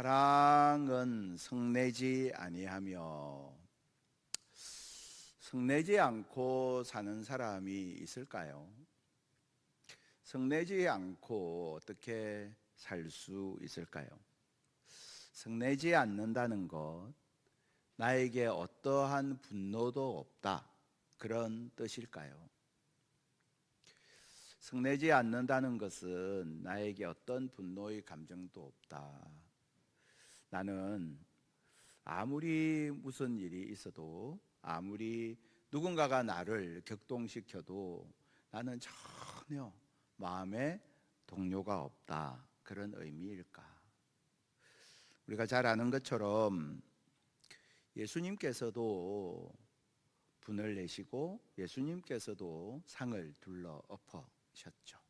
사랑은 성내지 아니하며 성내지 않고 사는 사람이 있을까요? 성내지 않고 어떻게 살 수 있을까요? 성내지 않는다는 것, 나에게 어떠한 분노도 없다. 그런 뜻일까요? 성내지 않는다는 것은 나에게 어떤 분노의 감정도 없다. 나는 아무리 무슨 일이 있어도 아무리 누군가가 나를 격동시켜도 나는 전혀 마음에 동요가 없다. 그런 의미일까? 우리가 잘 아는 것처럼 예수님께서도 분을 내시고 예수님께서도 상을 둘러 엎으셨죠.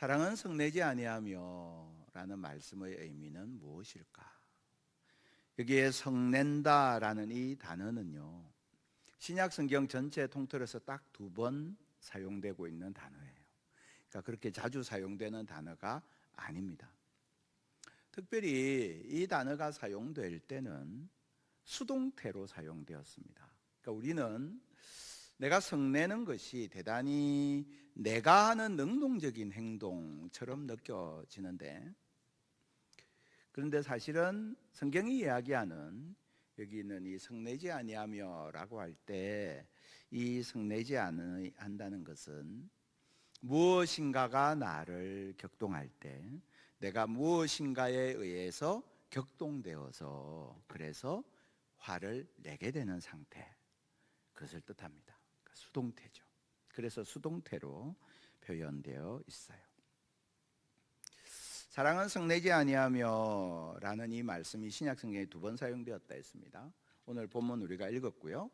사랑은 성내지 아니하며라는 말씀의 의미는 무엇일까? 여기에 성낸다라는 이 단어는요. 신약 성경 전체 통틀어서 딱 두 번 사용되고 있는 단어예요. 그러니까 그렇게 자주 사용되는 단어가 아닙니다. 특별히 이 단어가 사용될 때는 수동태로 사용되었습니다. 그러니까 우리는 내가 성내는 것이 대단히 내가 하는 능동적인 행동처럼 느껴지는데 그런데 사실은 성경이 이야기하는 여기 있는 이 성내지 아니하며라고 할 때 이 성내지 않는다는 것은 무엇인가가 나를 격동할 때 내가 무엇인가에 의해서 격동되어서 그래서 화를 내게 되는 상태 그것을 뜻합니다. 그러니까 수동태죠. 그래서 수동태로 표현되어 있어요. 사랑은 성내지 아니하며 라는 이 말씀이 신약 성경에 두 번 사용되었다 했습니다. 오늘 본문 우리가 읽었고요.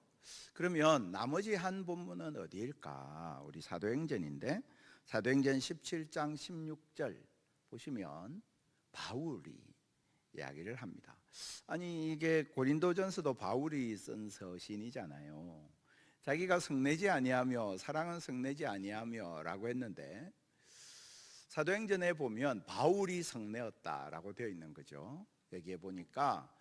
그러면 나머지 한 본문은 어디일까? 우리 사도행전인데 사도행전 17장 16절 보시면 바울이 이야기를 합니다. 아니 이게 고린도전서도 바울이 쓴 서신이잖아요. 자기가 성내지 아니하며 사랑은 성내지 아니하며라고 했는데 사도행전에 보면 바울이 성내었다라고 되어 있는 거죠. 여기에 보니까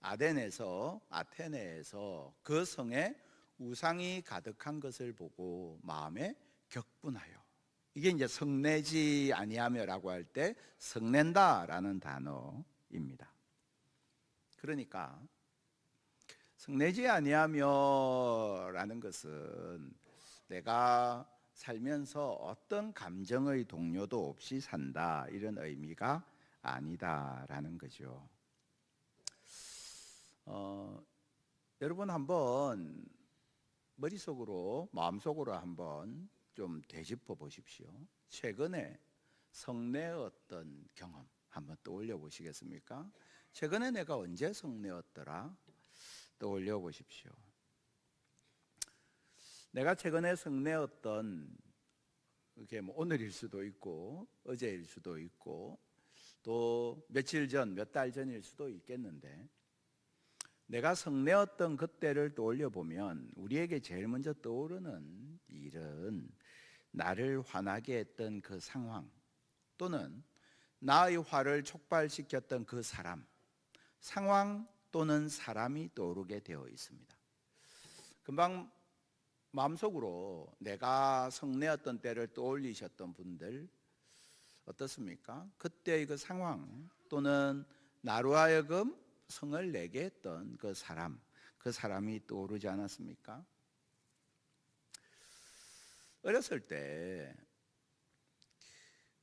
아덴에서 아테네에서 그 성에 우상이 가득한 것을 보고 마음에 격분하여 이게 이제 성내지 아니하며라고 할 때 성낸다라는 단어입니다. 그러니까 성내지 아니하며라는 것은 내가 살면서 어떤 감정의 동요도 없이 산다 이런 의미가 아니다라는 거죠. 어, 여러분 한번 머릿속으로 마음속으로 한번 좀 되짚어 보십시오. 최근에 성내었던 경험 한번 떠올려 보시겠습니까? 최근에 내가 언제 성내었더라? 떠올려 보십시오. 내가 최근에 성내었던 그게 뭐 오늘일 수도 있고 어제일 수도 있고 또 며칠 전, 몇 달 전일 수도 있겠는데 내가 성내었던 그때를 떠올려 보면 우리에게 제일 먼저 떠오르는 일은 나를 화나게 했던 그 상황 또는 나의 화를 촉발시켰던 그 사람, 상황 또는 사람이 떠오르게 되어 있습니다. 금방 마음속으로 내가 성내었던 때를 떠올리셨던 분들 어떻습니까? 그때의 그 상황 또는 나로 하여금 성을 내게 했던 그 사람, 그 사람이 떠오르지 않았습니까? 어렸을 때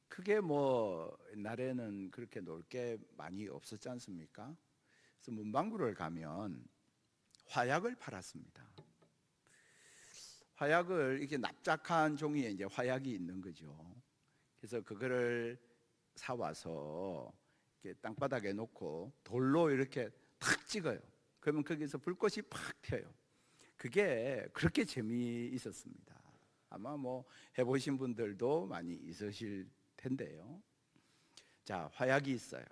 크게 뭐 옛날에는 그렇게 놀 게 많이 없었지 않습니까? 그래서 문방구를 가면 화약을 팔았습니다. 화약을 이렇게 납작한 종이에 이제 화약이 있는 거죠. 그래서 그거를 사 와서 이렇게 땅바닥에 놓고 돌로 이렇게 탁 찍어요. 그러면 거기서 불꽃이 팍 튀어요. 그게 그렇게 재미있었습니다. 아마 뭐 해보신 분들도 많이 있으실 텐데요. 자, 화약이 있어요.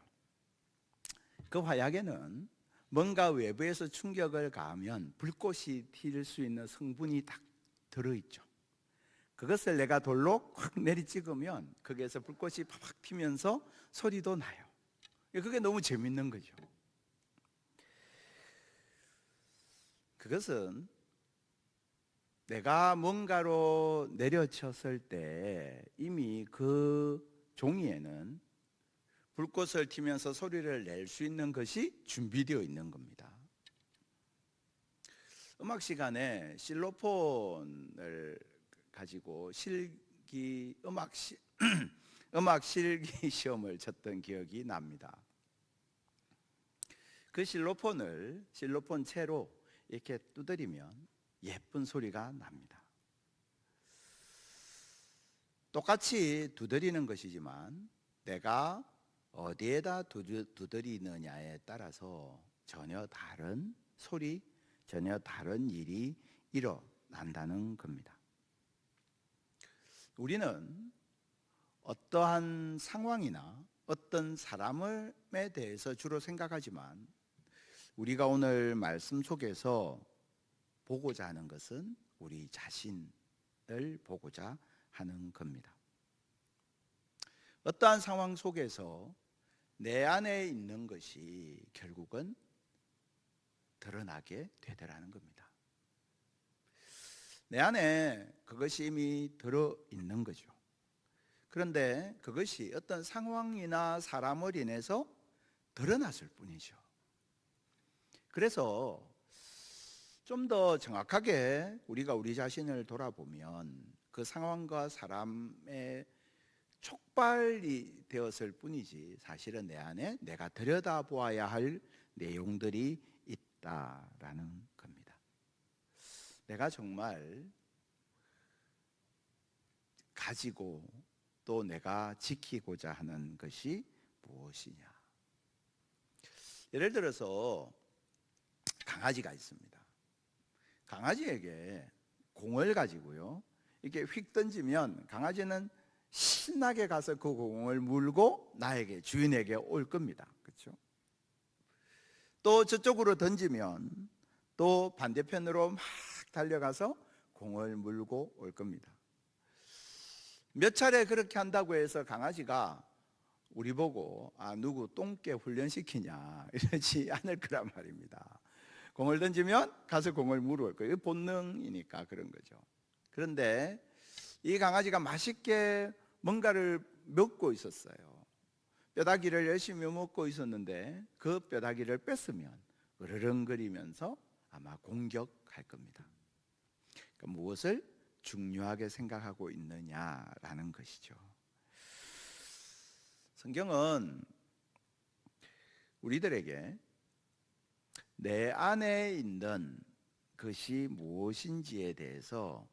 그 화약에는 뭔가 외부에서 충격을 가하면 불꽃이 튈 수 있는 성분이 딱 들어있죠. 그것을 내가 돌로 확 내리 찍으면 거기에서 불꽃이 팍팍 튀면서 소리도 나요. 그게 너무 재밌는 거죠. 그것은 내가 뭔가로 내려쳤을 때 이미 그 종이에는 불꽃을 튀면서 소리를 낼 수 있는 것이 준비되어 있는 겁니다. 음악 시간에 실로폰을 가지고 실기 음악 시, 음악 실기 시험을 쳤던 기억이 납니다. 그 실로폰을 실로폰 채로 이렇게 두드리면 예쁜 소리가 납니다. 똑같이 두드리는 것이지만 내가 어디에다 두드- 두드리느냐에 따라서 전혀 다른 소리, 전혀 다른 일이 일어난다는 겁니다. 우리는 어떠한 상황이나 어떤 사람에 대해서 주로 생각하지만 우리가 오늘 말씀 속에서 보고자 하는 것은 우리 자신을 보고자 하는 겁니다. 어떠한 상황 속에서 내 안에 있는 것이 결국은 드러나게 되더라는 겁니다. 내 안에 그것이 이미 들어 있는 거죠. 그런데 그것이 어떤 상황이나 사람을 인해서 드러났을 뿐이죠. 그래서 좀 더 정확하게 우리가 우리 자신을 돌아보면 그 상황과 사람의 촉발이 되었을 뿐이지 사실은 내 안에 내가 들여다보아야 할 내용들이 있다라는 겁니다. 내가 정말 가지고 또 내가 지키고자 하는 것이 무엇이냐. 예를 들어서 강아지가 있습니다. 강아지에게 공을 가지고요. 이렇게 휙 던지면 강아지는 신나게 가서 그 공을 물고 나에게 주인에게 올 겁니다. 그렇죠? 또 저쪽으로 던지면 또 반대편으로 막 달려가서 공을 물고 올 겁니다. 몇 차례 그렇게 한다고 해서 강아지가 우리 보고 아 누구 똥개 훈련시키냐 이러지 않을 거란 말입니다. 공을 던지면 가서 공을 물을 거예요. 본능이니까 그런 거죠. 그런데 이 강아지가 맛있게 뭔가를 먹고 있었어요. 뼈다귀를 열심히 먹고 있었는데 그 뼈다귀를 뺐으면 으르렁거리면서 아마 공격할 겁니다. 그러니까 무엇을 중요하게 생각하고 있느냐라는 것이죠. 성경은 우리들에게 내 안에 있는 것이 무엇인지에 대해서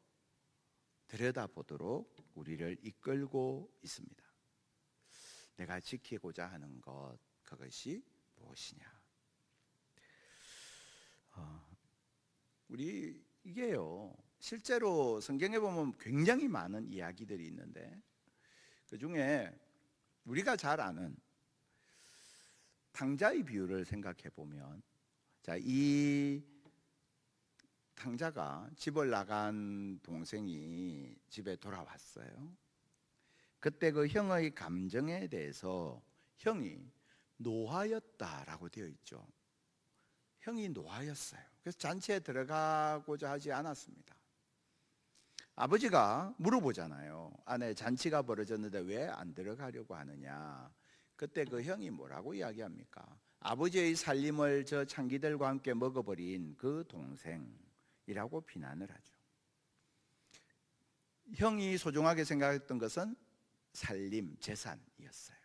들여다보도록 우리를 이끌고 있습니다. 내가 지키고자 하는 것, 그것이 무엇이냐? 어, 우리 이게요. 실제로 성경에 보면 굉장히 많은 이야기들이 있는데 그 중에 우리가 잘 아는 탕자의 비유를 생각해 보면 자, 이 탕자가 집을 나간 동생이 집에 돌아왔어요. 그때 그 형의 감정에 대해서 형이 노하였다라고 되어 있죠. 형이 노하였어요. 그래서 잔치에 들어가고자 하지 않았습니다. 아버지가 물어보잖아요. 아내 잔치가 벌어졌는데 왜 안 들어가려고 하느냐. 그때 그 형이 뭐라고 이야기합니까? 아버지의 살림을 저 창기들과 함께 먹어버린 그 동생 이라고 비난을 하죠. 형이 소중하게 생각했던 것은 살림, 재산이었어요.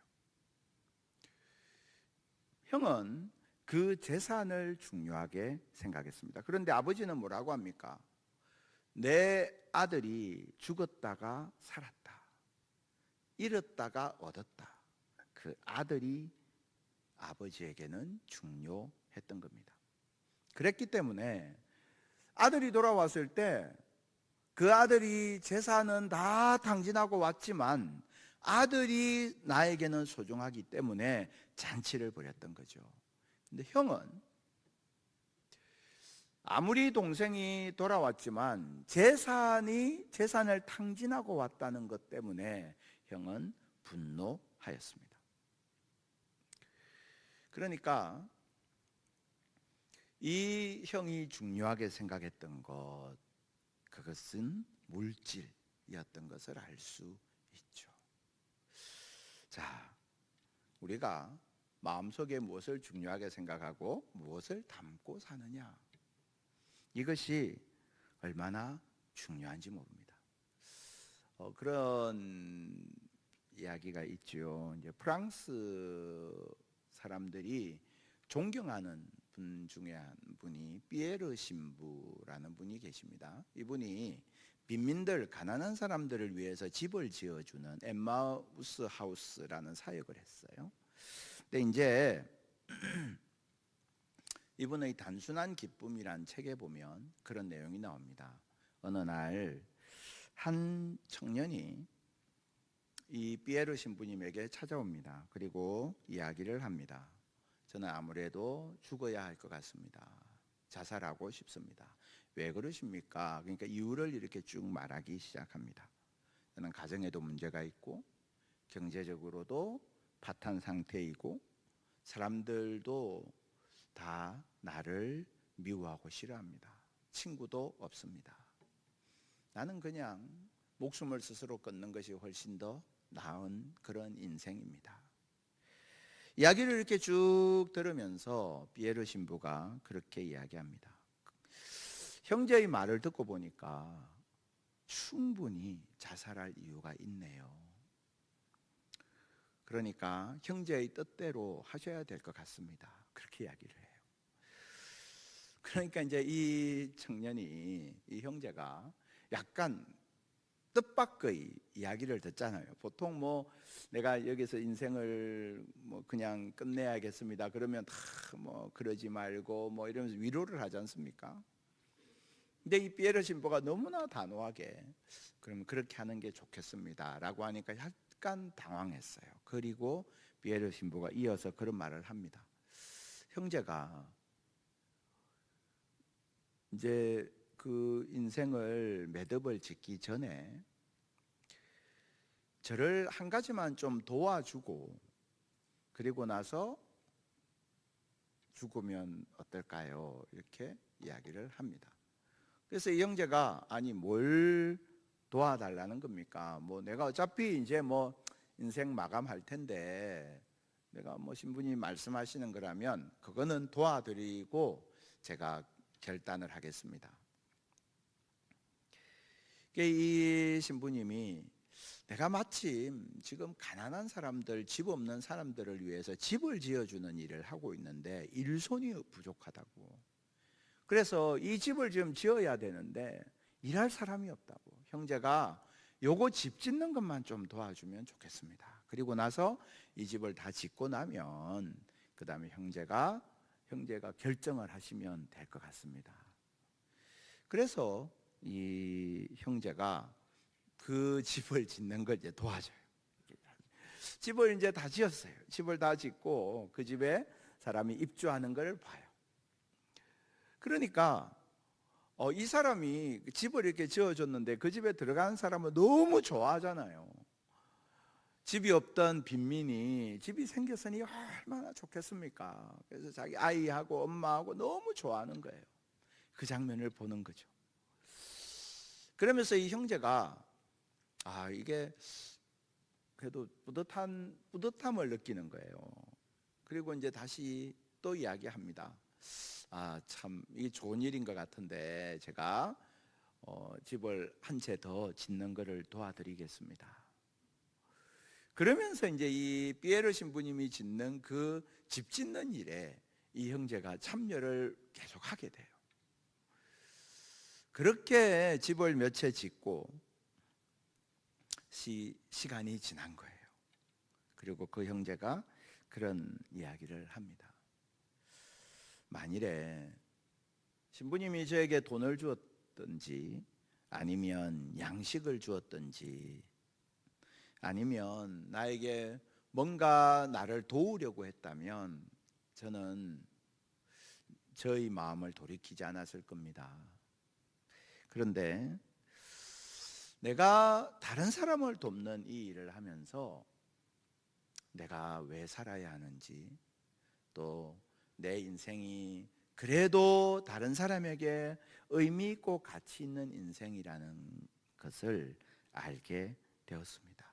형은 그 재산을 중요하게 생각했습니다. 그런데 아버지는 뭐라고 합니까? 내 아들이 죽었다가 살았다. 잃었다가 얻었다. 그 아들이 아버지에게는 중요했던 겁니다. 그랬기 때문에 아들이 돌아왔을 때 그 아들이 재산은 다 탕진하고 왔지만 아들이 나에게는 소중하기 때문에 잔치를 벌였던 거죠. 근데 형은 아무리 동생이 돌아왔지만 재산이 재산을 탕진하고 왔다는 것 때문에 형은 분노하였습니다. 그러니까 이 형이 중요하게 생각했던 것 그것은 물질이었던 것을 알 수 있죠. 자, 우리가 마음속에 무엇을 중요하게 생각하고 무엇을 담고 사느냐 이것이 얼마나 중요한지 모릅니다. 어, 그런 이야기가 있죠. 이제 프랑스 사람들이 존경하는 분 중에 한 분이 피에르 신부라는 분이 계십니다. 이분이 빈민들 가난한 사람들을 위해서 집을 지어주는 엠마우스 하우스라는 사역을 했어요. 근데 이제 이분의 단순한 기쁨이란 책에 보면 그런 내용이 나옵니다. 어느 날 한 청년이 이 피에르 신부님에게 찾아옵니다. 그리고 이야기를 합니다. 저는 아무래도 죽어야 할 것 같습니다. 자살하고 싶습니다. 왜 그러십니까? 그러니까 이유를 이렇게 쭉 말하기 시작합니다. 저는 가정에도 문제가 있고 경제적으로도 파탄 상태이고 사람들도 다 나를 미워하고 싫어합니다. 친구도 없습니다. 나는 그냥 목숨을 스스로 끊는 것이 훨씬 더 나은 그런 인생입니다. 이야기를 이렇게 쭉 들으면서 비에르 신부가 그렇게 이야기합니다. 형제의 말을 듣고 보니까 충분히 자살할 이유가 있네요. 그러니까 형제의 뜻대로 하셔야 될 것 같습니다. 그렇게 이야기를 해요. 그러니까 이제 이 청년이 이 형제가 약간 뜻밖의 이야기를 듣잖아요. 보통 뭐 내가 여기서 인생을 뭐 그냥 끝내야겠습니다. 그러면 다뭐 그러지 말고 뭐 이러면서 위로를 하지 않습니까? 근데 이 피에르 신부가 너무나 단호하게 그러면 그렇게 하는 게 좋겠습니다라고 하니까 약간 당황했어요. 그리고 피에르 신부가 이어서 그런 말을 합니다. 형제가 이제 그 인생을 매듭을 짓기 전에 저를 한 가지만 좀 도와주고 그리고 나서 죽으면 어떨까요? 이렇게 이야기를 합니다. 그래서 이 형제가 아니 뭘 도와달라는 겁니까? 뭐 내가 어차피 이제 뭐 인생 마감할 텐데 내가 뭐 신부님 말씀하시는 거라면 그거는 도와드리고 제가 결단을 하겠습니다. 이 신부님이 내가 마침 지금 가난한 사람들, 집 없는 사람들을 위해서 집을 지어주는 일을 하고 있는데 일손이 부족하다고. 그래서 이 집을 지금 지어야 되는데 일할 사람이 없다고. 형제가 요거 집 짓는 것만 좀 도와주면 좋겠습니다. 그리고 나서 이 집을 다 짓고 나면 그 다음에 형제가 형제가 결정을 하시면 될 것 같습니다. 그래서 이 형제가 그 집을 짓는 걸 이제 도와줘요. 집을 이제 다 지었어요. 집을 다 짓고 그 집에 사람이 입주하는 걸 봐요. 그러니까 어, 이 사람이 집을 이렇게 지어줬는데 그 집에 들어가는 사람은 너무 좋아하잖아요. 집이 없던 빈민이 집이 생겼으니 얼마나 좋겠습니까? 그래서 자기 아이하고 엄마하고 너무 좋아하는 거예요. 그 장면을 보는 거죠. 그러면서 이 형제가 아 이게 그래도 뿌듯한 뿌듯함을 느끼는 거예요. 그리고 이제 다시 또 이야기합니다. 아 참 이게 좋은 일인 것 같은데 제가 어, 집을 한 채 더 짓는 것을 도와드리겠습니다. 그러면서 이제 이 피에르 신부님이 짓는 그 집 짓는 일에 이 형제가 참여를 계속하게 돼요. 그렇게 집을 몇 채 짓고 시, 시간이 지난 거예요. 그리고 그 형제가 그런 이야기를 합니다. 만일에 신부님이 저에게 돈을 주었든지 아니면 양식을 주었든지 아니면 나에게 뭔가 나를 도우려고 했다면 저는 저의 마음을 돌이키지 않았을 겁니다. 그런데 내가 다른 사람을 돕는 이 일을 하면서 내가 왜 살아야 하는지 또 내 인생이 그래도 다른 사람에게 의미 있고 가치 있는 인생이라는 것을 알게 되었습니다.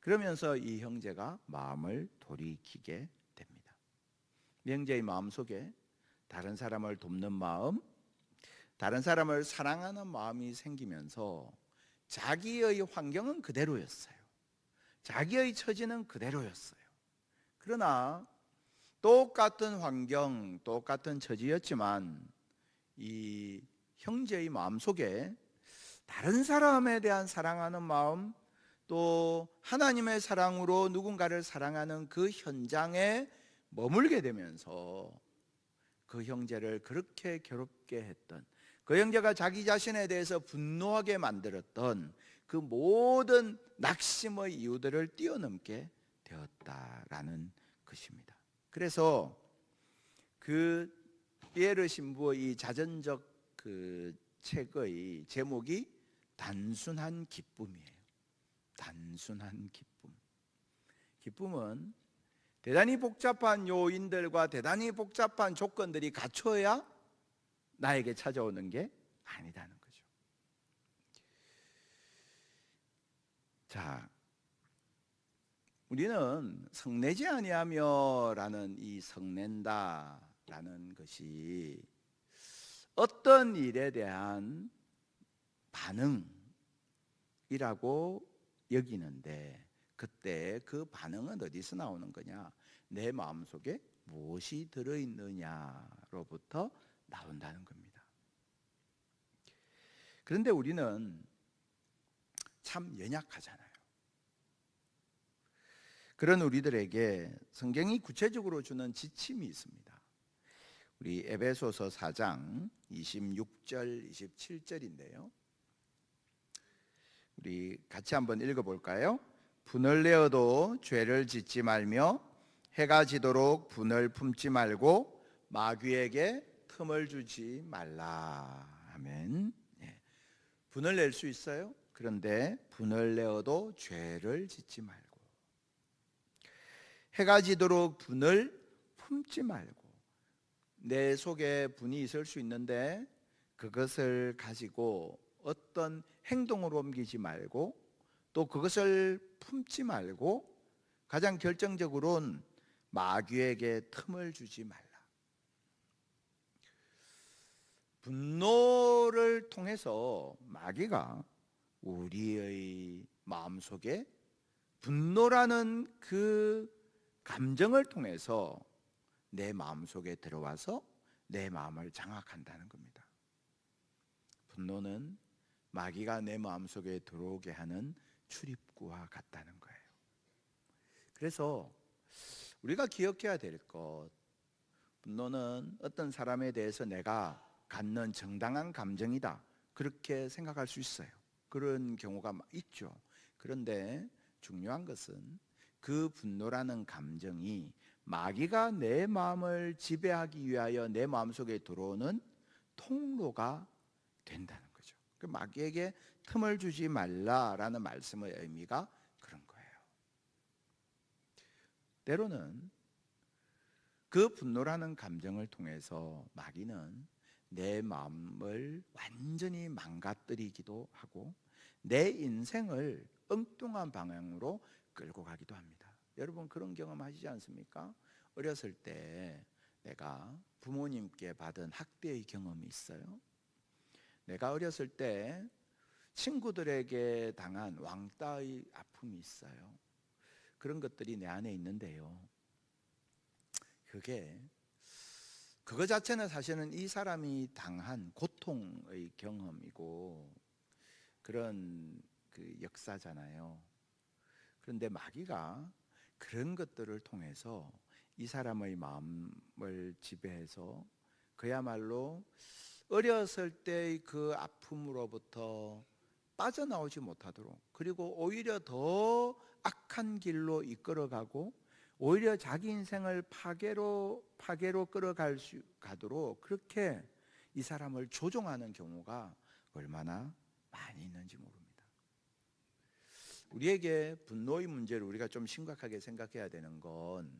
그러면서 이 형제가 마음을 돌이키게 됩니다. 이 형제의 마음 속에 다른 사람을 돕는 마음, 다른 사람을 사랑하는 마음이 생기면서 자기의 환경은 그대로였어요. 자기의 처지는 그대로였어요. 그러나 똑같은 환경, 똑같은 처지였지만 이 형제의 마음 속에 다른 사람에 대한 사랑하는 마음, 또 하나님의 사랑으로 누군가를 사랑하는 그 현장에 머물게 되면서 그 형제를 그렇게 괴롭게 했던 그 형제가 자기 자신에 대해서 분노하게 만들었던 그 모든 낙심의 이유들을 뛰어넘게 되었다라는 것입니다. 그래서 그 피에르 신부의 이 자전적 그 책의 제목이 단순한 기쁨이에요. 단순한 기쁨. 기쁨은 대단히 복잡한 요인들과 대단히 복잡한 조건들이 갖춰야 나에게 찾아오는 게 아니다는 거죠. 자, 우리는 성내지 아니하며라는 이 성낸다라는 것이 어떤 일에 대한 반응이라고 여기는데 그때 그 반응은 어디서 나오는 거냐? 내 마음속에 무엇이 들어 있느냐로부터 나온다는 겁니다. 그런데 우리는 참 연약하잖아요. 그런 우리들에게 성경이 구체적으로 주는 지침이 있습니다. 우리 에베소서 4장 26절 27절인데요. 우리 같이 한번 읽어 볼까요? 분을 내어도 죄를 짓지 말며 해가 지도록 분을 품지 말고 마귀에게 틈을 주지 말라. 아멘. 예. 분을 낼 수 있어요. 그런데 분을 내어도 죄를 짓지 말고 해가 지도록 분을 품지 말고 내 속에 분이 있을 수 있는데 그것을 가지고 어떤 행동으로 옮기지 말고 또 그것을 품지 말고 가장 결정적으로는 마귀에게 틈을 주지 말라. 분노를 통해서 마귀가 우리의 마음속에 분노라는 그 감정을 통해서 내 마음속에 들어와서 내 마음을 장악한다는 겁니다. 분노는 마귀가 내 마음속에 들어오게 하는 출입구와 같다는 거예요. 그래서 우리가 기억해야 될 것, 분노는 어떤 사람에 대해서 내가 갖는 정당한 감정이다. 그렇게 생각할 수 있어요. 그런 경우가 있죠. 그런데 중요한 것은 그 분노라는 감정이 마귀가 내 마음을 지배하기 위하여 내 마음속에 들어오는 통로가 된다는 거죠. 그 마귀에게 틈을 주지 말라라는 말씀의 의미가 그런 거예요. 때로는 그 분노라는 감정을 통해서 마귀는 내 마음을 완전히 망가뜨리기도 하고 내 인생을 엉뚱한 방향으로 끌고 가기도 합니다. 여러분 그런 경험 하시지 않습니까? 어렸을 때 내가 부모님께 받은 학대의 경험이 있어요. 내가 어렸을 때 친구들에게 당한 왕따의 아픔이 있어요. 그런 것들이 내 안에 있는데요. 그게 그거 자체는 사실은 이 사람이 당한 고통의 경험이고 그런 그 역사잖아요. 그런데 마귀가 그런 것들을 통해서 이 사람의 마음을 지배해서 그야말로 어렸을 때의 그 아픔으로부터 빠져나오지 못하도록 그리고 오히려 더 악한 길로 이끌어가고 오히려 자기 인생을 파괴로 파괴로 끌어갈 수 가도록 그렇게 이 사람을 조종하는 경우가 얼마나 많이 있는지 모릅니다. 우리에게 분노의 문제를 우리가 좀 심각하게 생각해야 되는 건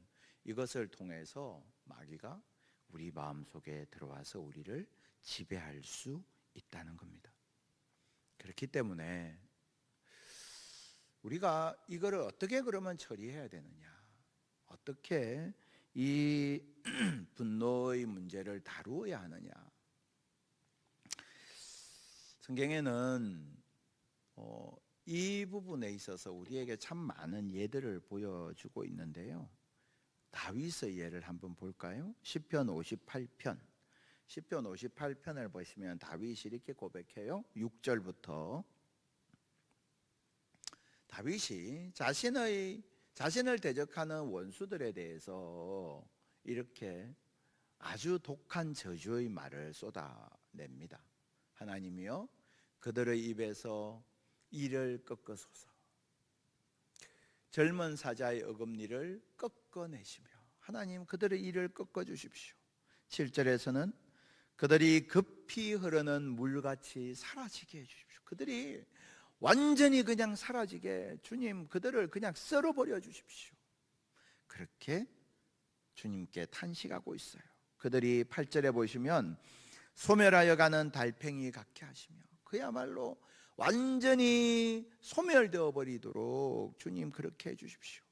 이것을 통해서 마귀가 우리 마음 속에 들어와서 우리를 지배할 수 있다는 겁니다. 그렇기 때문에 우리가 이거를 어떻게 그러면 처리해야 되느냐? 어떻게 이 분노의 문제를 다루어야 하느냐? 성경에는 어, 이 부분에 있어서 우리에게 참 많은 예들을 보여주고 있는데요. 다윗의 예를 한번 볼까요? 시편 58편. 시편 58편을 보시면 다윗이 이렇게 고백해요. 6절부터 다윗이 자신의 자신을 대적하는 원수들에 대해서 이렇게 아주 독한 저주의 말을 쏟아냅니다. 하나님이여 그들의 입에서 이를 꺾으소서. 젊은 사자의 어금니를 꺾어내시며 하나님 그들의 이를 꺾어 주십시오. 7절에서는 그들이 급히 흐르는 물같이 사라지게 해 주십시오. 그들이 완전히 그냥 사라지게 주님 그들을 그냥 썰어버려 주십시오. 그렇게 주님께 탄식하고 있어요. 그들이 8절에 보시면 소멸하여 가는 달팽이 같게 하시며 그야말로 완전히 소멸되어 버리도록 주님 그렇게 해 주십시오.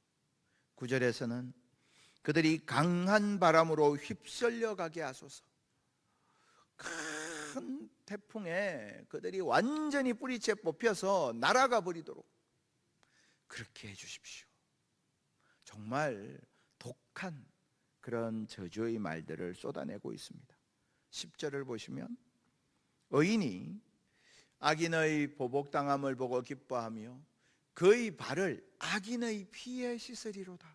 9절에서는 그들이 강한 바람으로 휩쓸려 가게 하소서. 큰 태풍에 그들이 완전히 뿌리채 뽑혀서 날아가 버리도록 그렇게 해 주십시오. 정말 독한 그런 저주의 말들을 쏟아내고 있습니다. 10절을 보시면 의인이 악인의 보복당함을 보고 기뻐하며 그의 발을 악인의 피에 씻으리로다.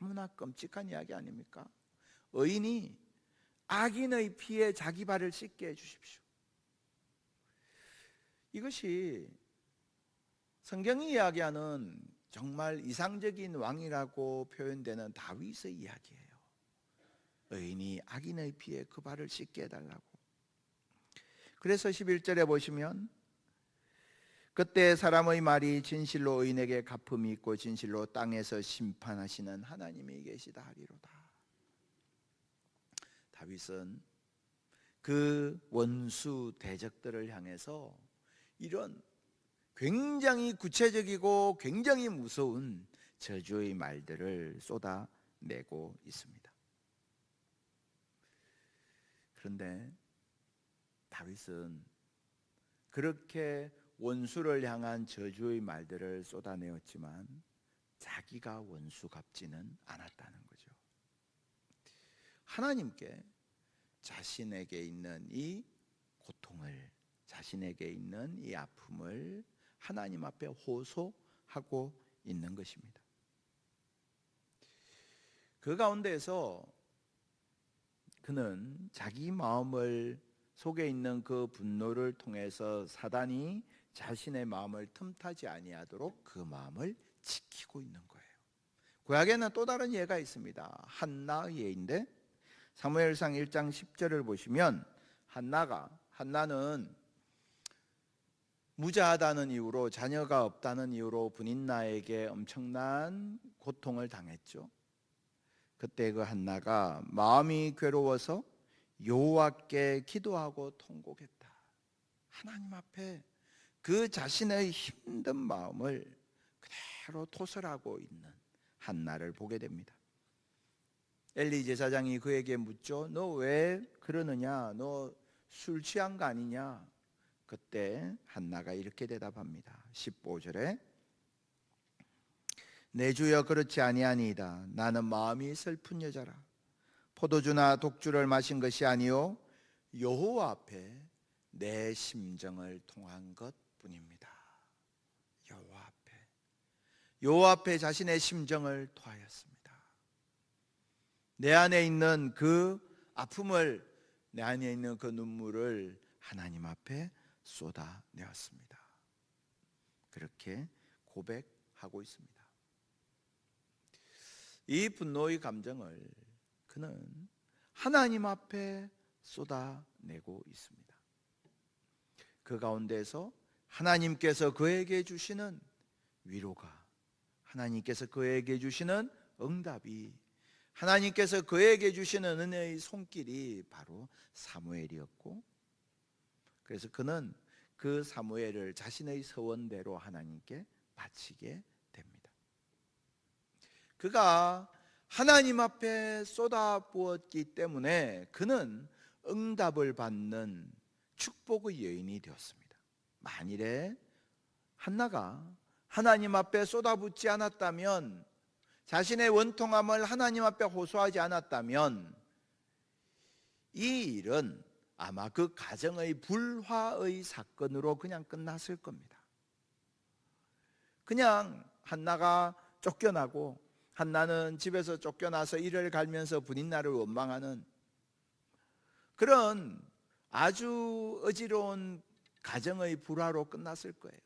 너무나 끔찍한 이야기 아닙니까? 의인이 악인의 피에 자기 발을 씻게 해 주십시오. 이것이 성경이 이야기하는 정말 이상적인 왕이라고 표현되는 다윗의 이야기예요. 의인이 악인의 피에 그 발을 씻게 해달라고. 그래서 11절에 보시면 그때 사람의 말이 진실로 의인에게 갚음이 있고 진실로 땅에서 심판하시는 하나님이 계시다 하리로다. 다윗은 그 원수 대적들을 향해서 이런 굉장히 구체적이고 굉장히 무서운 저주의 말들을 쏟아내고 있습니다. 그런데 다윗은 그렇게 원수를 향한 저주의 말들을 쏟아내었지만 자기가 원수 갚지는 않았다는 거죠. 하나님께 자신에게 있는 이 고통을 자신에게 있는 이 아픔을 하나님 앞에 호소하고 있는 것입니다. 그 가운데에서 그는 자기 마음을 속에 있는 그 분노를 통해서 사단이 자신의 마음을 틈타지 아니하도록 그 마음을 지키고 있는 거예요. 구약에는 또 다른 예가 있습니다. 한나의 예인데 사무엘상 1장 10절을 보시면 한나가 한나는 무자하다는 이유로 자녀가 없다는 이유로 분인나에게 엄청난 고통을 당했죠. 그때 그 한나가 마음이 괴로워서 여호와께 기도하고 통곡했다. 하나님 앞에 그 자신의 힘든 마음을 그대로 토설하고 있는 한나를 보게 됩니다. 엘리 제사장이 그에게 묻죠. 너 왜 그러느냐? 너 술 취한 거 아니냐? 그때 한나가 이렇게 대답합니다. 15절에 내 주여 그렇지 아니하니이다. 나는 마음이 슬픈 여자라. 포도주나 독주를 마신 것이 아니요 여호와 앞에 내 심정을 통한 것뿐입니다. 여호와 앞에 여호와 앞에 자신의 심정을 토하였습니다. 내 안에 있는 그 아픔을 내 안에 있는 그 눈물을 하나님 앞에 쏟아내었습니다. 그렇게 고백하고 있습니다. 이 분노의 감정을 그는 하나님 앞에 쏟아내고 있습니다. 그 가운데서 하나님께서 그에게 주시는 위로가 하나님께서 그에게 주시는 응답이 하나님께서 그에게 주시는 은혜의 손길이 바로 사무엘이었고 그래서 그는 그 사무엘을 자신의 서원대로 하나님께 바치게 됩니다. 그가 하나님 앞에 쏟아부었기 때문에 그는 응답을 받는 축복의 여인이 되었습니다. 만일에 한나가 하나님 앞에 쏟아붓지 않았다면 자신의 원통함을 하나님 앞에 호소하지 않았다면 이 일은 아마 그 가정의 불화의 사건으로 그냥 끝났을 겁니다. 그냥 한나가 쫓겨나고 한나는 집에서 쫓겨나서 일을 갈면서 분인나를 원망하는 그런 아주 어지러운 가정의 불화로 끝났을 거예요.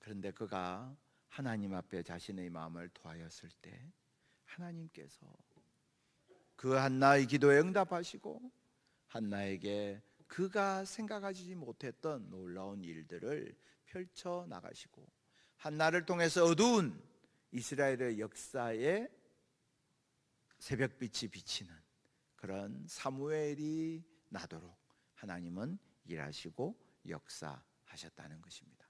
그런데 그가 하나님 앞에 자신의 마음을 토하였을 때 하나님께서 그 한나의 기도에 응답하시고 한나에게 그가 생각하지 못했던 놀라운 일들을 펼쳐 나가시고 한나를 통해서 어두운 이스라엘의 역사에 새벽빛이 비치는 그런 사무엘이 나도록 하나님은 일하시고 역사하셨다는 것입니다.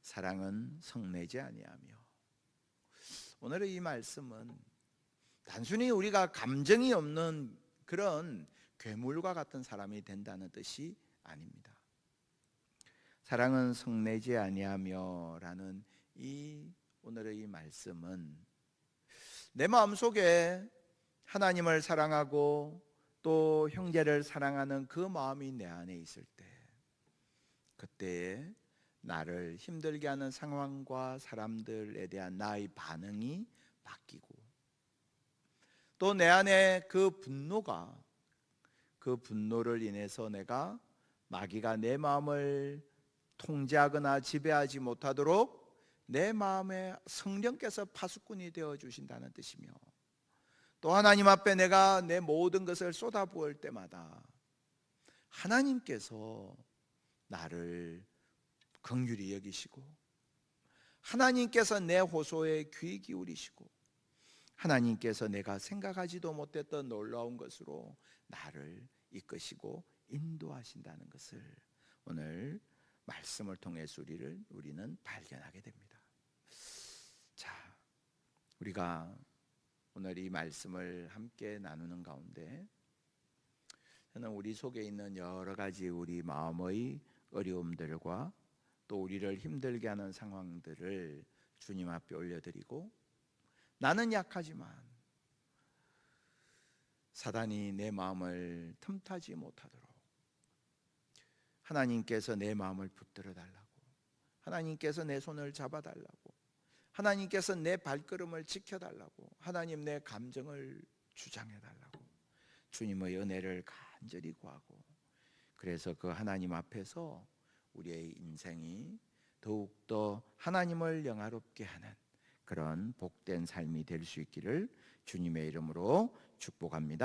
사랑은 성내지 아니하며 오늘의 이 말씀은 단순히 우리가 감정이 없는 그런 괴물과 같은 사람이 된다는 뜻이 아닙니다. 사랑은 성내지 아니하며라는 이 오늘의 이 말씀은 내 마음 속에 하나님을 사랑하고 또 형제를 사랑하는 그 마음이 내 안에 있을 때 그때에 나를 힘들게 하는 상황과 사람들에 대한 나의 반응이 바뀌고 또 내 안에 그 분노가 그 분노를 인해서 내가 마귀가 내 마음을 통제하거나 지배하지 못하도록 내 마음에 성령께서 파수꾼이 되어 주신다는 뜻이며 또 하나님 앞에 내가 내 모든 것을 쏟아부을 때마다 하나님께서 나를 긍휼히 여기시고 하나님께서 내 호소에 귀 기울이시고 하나님께서 내가 생각하지도 못했던 놀라운 것으로 나를 이끄시고 인도하신다는 것을 오늘 말씀을 통해서 우리를 우리는 발견하게 됩니다. 자, 우리가 오늘 이 말씀을 함께 나누는 가운데 저는 우리 속에 있는 여러 가지 우리 마음의 어려움들과 또 우리를 힘들게 하는 상황들을 주님 앞에 올려드리고 나는 약하지만 사단이 내 마음을 틈타지 못하도록 하나님께서 내 마음을 붙들어 달라고 하나님께서 내 손을 잡아 달라고 하나님께서 내 발걸음을 지켜 달라고 하나님 내 감정을 주장해 달라고 주님의 은혜를 간절히 구하고 그래서 그 하나님 앞에서 우리의 인생이 더욱더 하나님을 영화롭게 하는 그런 복된 삶이 될 수 있기를 주님의 이름으로 축복합니다.